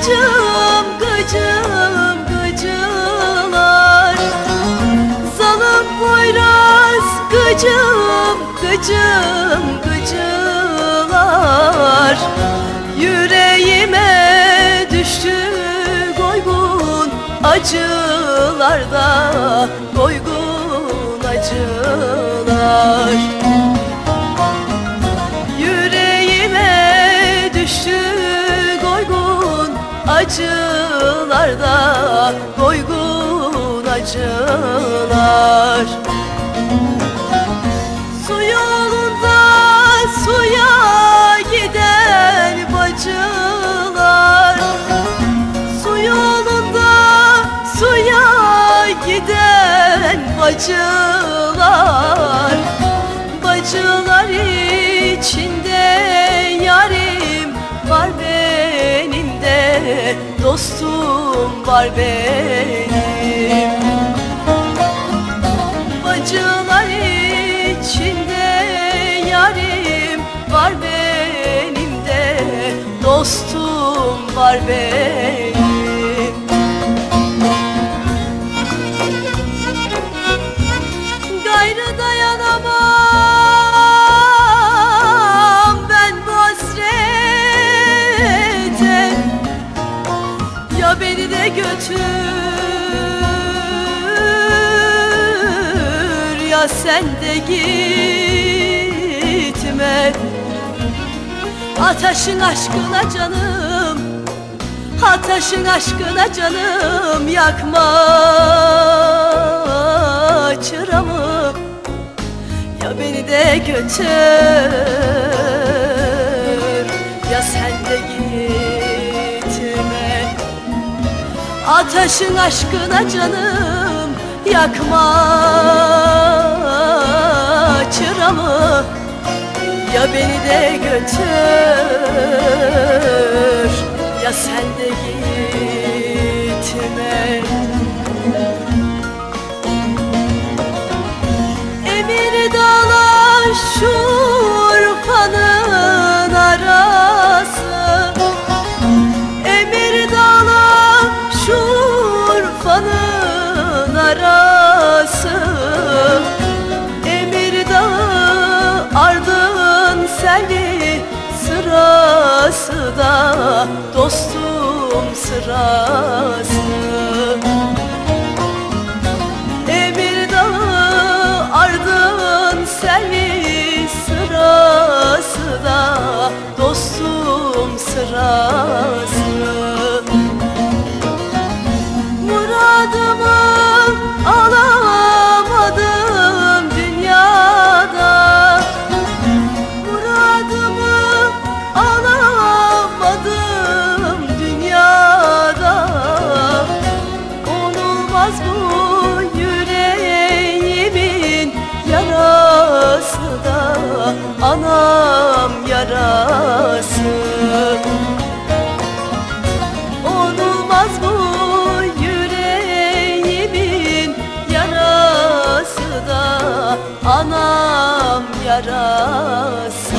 Gıcım gıcım gıcılar. Zalım Poyraz gıcım gıcım gıcılar. Yüreğime düştü koygun acılarda Koygun acılar. Acılarda Goygun acılar. Su yolunda suya giden bacılar. Su yolunda suya giden bacılar Dostum var benim. Bacılar içinde yarim var benim de Dostum var benim götür ya sen de gitme. Ataşın aşkına canım Ataşın aşkına canım yakma çıramı Ya beni de götür Ataşın aşkına canım yakma çıramı. Ya beni de götür sırası. Emir dağı ardın seni sırası da dostum sırası Anam yarası. Onulmaz bu yüreğimin yarası da Anam yarası